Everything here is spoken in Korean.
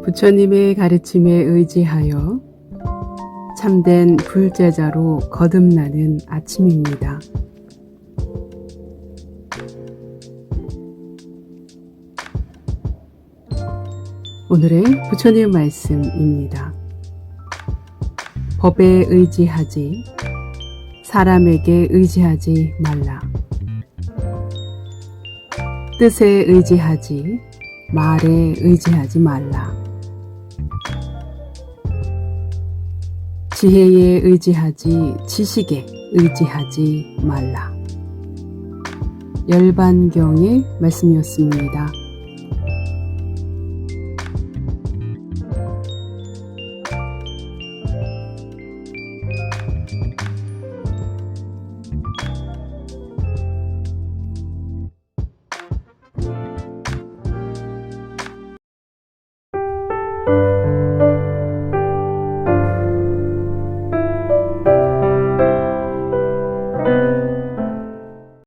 부처님의 가르침에 의지하여 참된 불제자로 거듭나는 아침입니다. 오늘의 부처님 말씀입니다. 법에 의지하지, 사람에게 의지하지 말라. 뜻에 의지하지, 말에 의지하지 말라. 지혜에 의지하지, 지식에 의지하지 말라. 열반경의 말씀이었습니다.